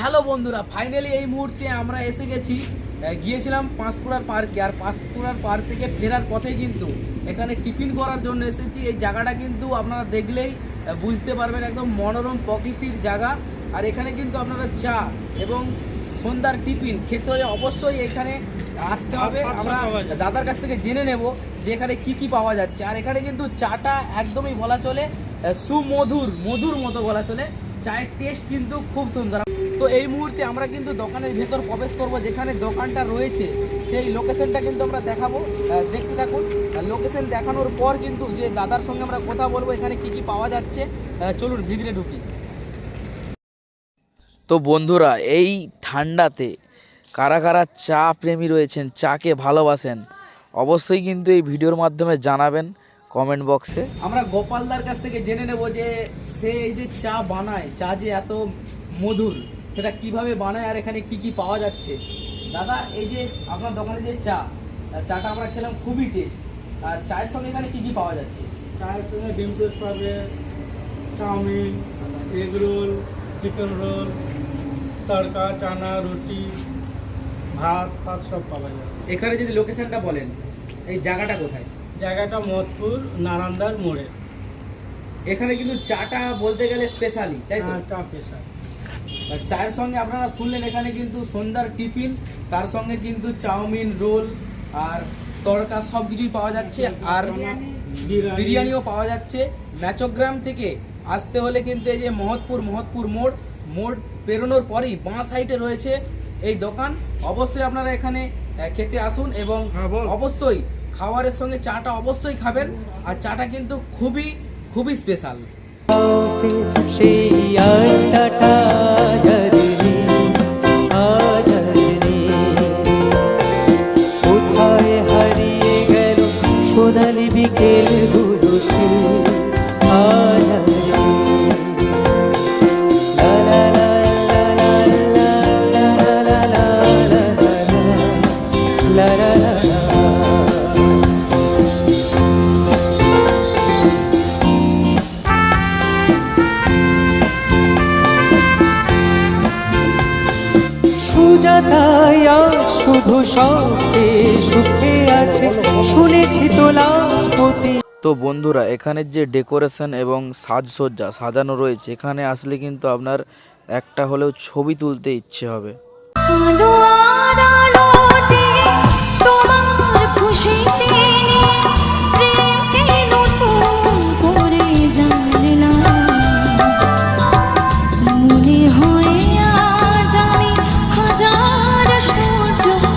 Hello বন্ধুরা finally এই মুহূর্তে আমরা এসে গেছি। গিয়েছিলাম পাঁশকুড়ার পার্কে আর পাঁশকুড়ার পার্ক থেকে ফেরার পথে কিন্তু এখানে টিফিন করার জন্য এসেছি। এই জায়গাটা কিন্তু আপনারা দেখলেই বুঝতে পারবেন একদম মনোরম প্রকৃতির জায়গা। আর এখানে কিন্তু আপনারা চা এবং সন্ধ্যার টিফিন খেতে হলে অবশ্যই এখানে আসতে হবে। আমরা দাদার কাছ থেকে জেনে নেব যে এখানে কী কী পাওয়া যাচ্ছে। আর এখানে কিন্তু চাটা একদমই বলা চলে সুমধুর মধুর মতো বলা চলে। চায়ের টেস্ট কিন্তু খুব সুন্দর। তো এই মুহূর্তে আমরা কিন্তু দোকানের ভেতর প্রবেশ করব যেখানে দোকানটা রয়েছে সেই লোকেশনটা কিন্তু আমরা দেখাবো। দেখতে থাকুন। লোকেশন দেখানোর পর কিন্তু যে দাদার সঙ্গে আমরা কথা বলব এখানে কি কি পাওয়া যাচ্ছে। চলুন ভিতরে ঢুকি। তো বন্ধুরা এই ঠান্ডাতে কারা কারা চা প্রেমী রয়েছেন চাকে ভালোবাসেন অবশ্যই কিন্তু এই ভিডিওর মাধ্যমে জানাবেন কমেন্ট বক্সে আমরা গোপালদার কাছ থেকে জেনে নেব যে সে এই যে চা বানায় চা যে এত মধুর। সেটা কীভাবে বানায় আর এখানে কি কি পাওয়া যাচ্ছে? দাদা এই যে আপনার দোকানে যে চা চাটা আমরা খেলাম খুবই টেস্ট আর চায়ের সঙ্গে এখানে কি কি পাওয়া যাচ্ছে? চায়ের সঙ্গে ডিম টোস্ট পাবে chowmein egg roll chicken roll তড়কা চানা রুটি ভাত ফাত সব পাওয়া যায়। এখানে যদি লোকেশনটা বলেন এই জায়গাটা কোথায়? জায়গাটা মদপুর নারান্দার মোড়ে। এখানে কিন্তু চাটা বলতে গেলে স্পেশালি তাই তো? হ্যাঁ, চা পেশা আর চায়ের সঙ্গে আপনারা শুনলেন এখানে কিন্তু সন্ধ্যার টিফিন তার সঙ্গে কিন্তু চাউমিন রোল আর তড়কা সব কিছুই পাওয়া যাচ্ছে। আর বিরিয়ানিও পাওয়া যাচ্ছে। ম্যাচোগ্রাম থেকে আসতে হলে কিন্তু এই যে মহৎপুর মহৎপুর মোড় মোড় পেরোনোর পরেই বাঁ সাইডে রয়েছে এই দোকান। অবশ্যই আপনারা এখানে খেতে আসুন এবং হ্যাঁ, বল। অবশ্যই খাবারের সঙ্গে চাটা অবশ্যই খাবেন। আর চাটা কিন্তু খুবই খুবই স্পেশাল বিকেল সুজাতায়া শুধু সবচেয়ে সুখে আছে। শুনেছি তোলা তো বন্ধুরা, এখানের যে ডেকোরেশন এবং সাজসজ্জা সাজানো রয়েছে, এখানে আসলে কিন্তু আপনার একটা হলেও ছবি তুলতে ইচ্ছে হবে। খুশি